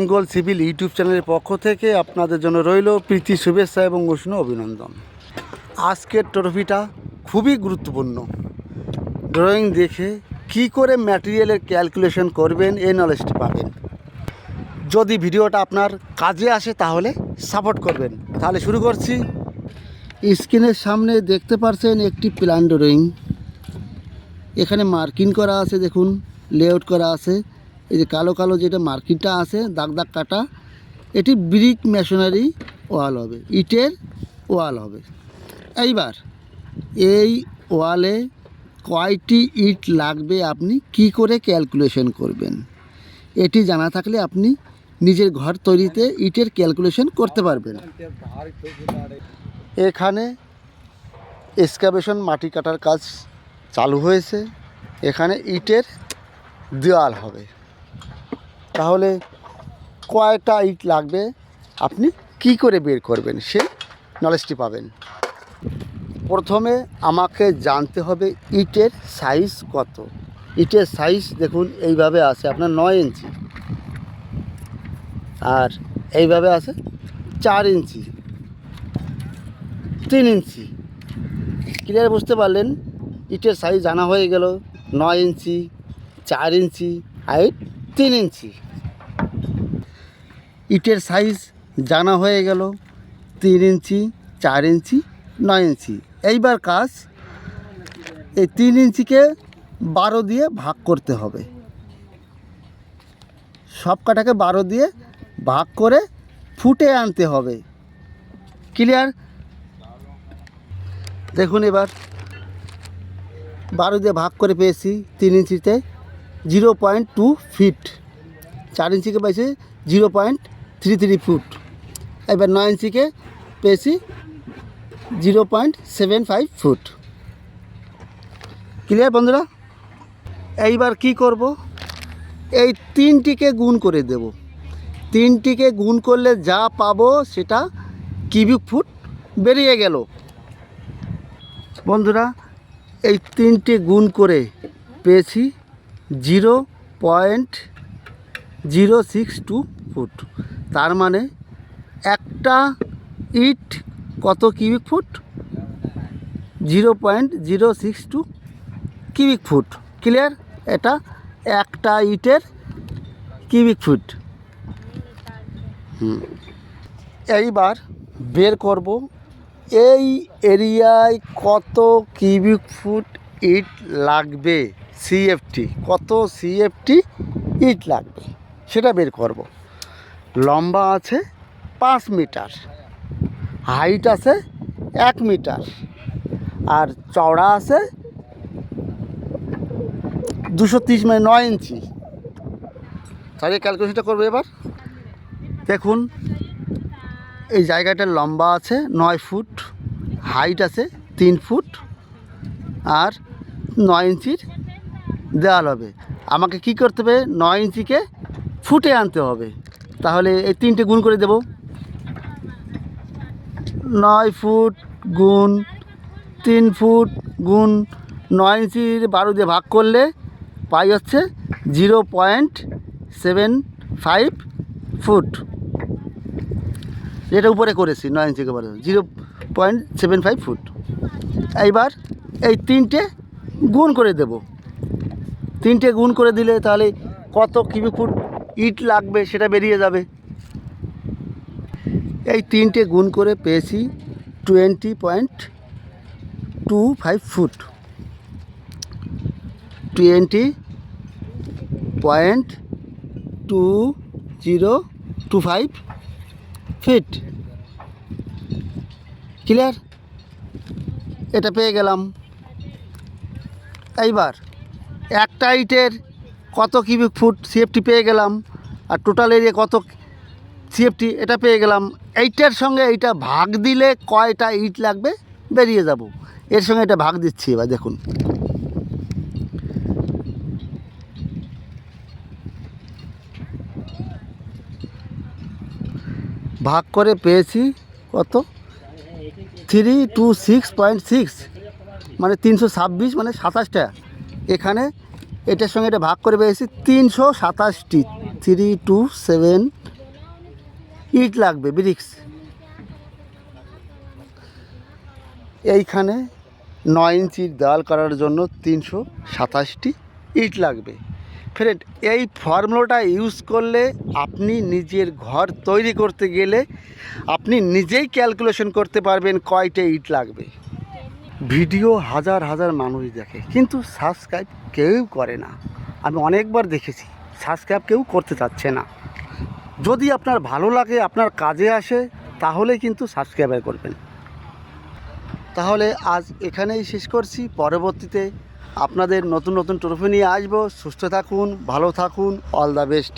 Bengal civil YouTube চ্যানেলের পক্ষ থেকে আপনাদের জন্য রইল প্রীতি, শুভেচ্ছা এবং উষ্ণ অভিনন্দন। আজকের ট্রফিটা খুবই গুরুত্বপূর্ণ। ড্রয়িং দেখে কি করে ম্যাটেরিয়ালের ক্যালকুলেশন করবেন এই নলেজটি পাবেন। যদি ভিডিওটা আপনার কাজে আসে তাহলে সাপোর্ট করবেন। তাহলে শুরু করছি। স্ক্রিনের সামনে দেখতে পারছেন একটি প্ল্যান ড্রয়িং এখানে মার্কিং করা আছে, দেখুন লেআউট করা আছে। এই যে কালো কালো যেটা মার্কিংটা আছে, দাগ দাগ কাটা, এটি ব্রিক মেশনারি ওয়াল হবে, ইটের ওয়াল হবে। এইবার এই ওয়ালে কয়টি ইট লাগবে আপনি কি করে ক্যালকুলেশন করবেন? এটি জানা থাকলে আপনি নিজের ঘর তৈরিতে ইটের ক্যালকুলেশন করতে পারবেন। এখানে এক্সকাভেশন মাটি কাটার কাজ চালু হয়েছে। এখানে ইটের দেওয়াল হবে। তাহলে কয়টা ইট লাগবে? আপনি কি করে বের করবেন? সে নলেজটি পাবেন। প্রথমে আমাকে জানতে হবে ইটের সাইজ কত। ইটের সাইজ দেখুন, এইভাবে আছে, আপনার নয় ইঞ্চি আর এইভাবে আছে, চার ইঞ্চি তিন ইঞ্চি ক্লিয়ার বুঝতে পারলেন? ইটের সাইজ জানা হয়ে গেল, নয় ইঞ্চি চার ইঞ্চি হাইট তিন ইঞ্চি। ইটের সাইজ জানা হয়ে গেল তিন ইঞ্চি, চার ইঞ্চি, নয় ইঞ্চি। এইবার কাজ এই তিন ইঞ্চিকে বারো দিয়ে ভাগ করতে হবে। সব কাটাকে বারো দিয়ে ভাগ করে ফুটে আনতে হবে। ক্লিয়ার দেখুন এবার। বারো দিয়ে ভাগ করে পেয়েছি তিন ইঞ্চিতে। Zero point two feet. চার ইঞ্চিকে পেয়েছি zero point three three foot. এবার নয় ইঞ্চিকে পেয়েছি zero point seven five foot. Clear বন্ধুরা? এইবার কি করব? এই তিনটিকে গুণ করে দেব। তিনটিকে গুণ করলে যা পাবো সেটা কিবিক ফুট বেরিয়ে গেল। বন্ধুরা, এই তিনটি গুণ করে পেয়েছি zero point zero six two foot. তার মানে একটা ইট কত cubic foot? Zero point zero six two cubic foot. Clear? এটা একটা ইটের কিউবিক ফুট। এইবার বের করব, এই এরিয়ায় কত কিউবিক ফুট ইট লাগবে? সিএফটি কত সিএফটি ইট লাগবে, সেটা বের করব। লম্বা আছে পাঁচ মিটার, হাইট আছে এক মিটার, আর চওড়া আছে দুশো তিরিশ মানে নয় ইঞ্চি। তাহলে ক্যালকুলেশনটা করব এবার। দেখুন, এই জায়গাটার লম্বা আছে নয় ফুট, হাইট আছে তিন ফুট, আর নয় ইঞ্চির দেওয়াল হবে। আমাকে কি করতে হবে? নয় ইঞ্চিকে ফুটে আনতে হবে। তাহলে এই তিনটে গুণ করে দেব। নয় ফুট গুণ তিন ফুট গুণ নয় ইঞ্চির বারো দিয়ে ভাগ করলে পাই হচ্ছে zero point seven five foot. যেটা উপরে করেছি, নয় ইঞ্চিকে বারো zero point seven five foot. এইবার এই তিনটে গুণ করে দেব। তিনটে গুণ করে দিলে তাহলে কত কিবি ফুট ইট লাগবে সেটা বেরিয়ে যাবে। এই তিনটে গুণ করে পেয়েছি twenty point two five foot. Twenty point two zero two five feet. Clear? এটা পেয়ে গেলাম। এইবার একটা ইটের কত কিউবিক ফুট সিএফটি পেয়ে গেলাম, আর টোটাল এরিয়া কত সিএফটি এটা পেয়ে গেলাম। এইটার সঙ্গে এইটা ভাগ দিলে কয়টা ইট লাগবে বেরিয়ে যাব। এর সঙ্গে এটা ভাগ দিচ্ছি এবার, দেখুন। ভাগ করে পেয়েছি কত? Three two six point six মানে তিনশো ছাব্বিশ মানে সাতাশটা। এখানে এটার সঙ্গে এটা ভাগ করে পেয়েছি তিনশো সাতাশটি থ্রি টু সেভেন ইট লাগবে ব্রিক্স এইখানে নয় ইঞ্চির দেওয়াল করার জন্য তিনশো সাতাশটি ইট লাগবে। ফ্রেন্ড এই ফর্মুলাটা ইউজ করলে আপনি নিজের ঘর তৈরি করতে গেলে আপনি নিজেই ক্যালকুলেশন করতে পারবেন কয়টা ইট লাগবে। ভিডিও হাজার হাজার মানুষ দেখে, কিন্তু সাবস্ক্রাইব কেউ করে না। আমি অনেকবার দেখেছি সাবস্ক্রাইব কেউ করতে চাচ্ছে না। যদি আপনার ভালো লাগে, আপনার কাজে আসে, তাহলে কিন্তু সাবস্ক্রাইবার করবেন। তাহলে আজ এখানেই শেষ করছি। পরবর্তীতে আপনাদের নতুন নতুন ট্রফি নিয়ে আসব। সুস্থ থাকুন, ভালো থাকুন অল দ্য বেস্ট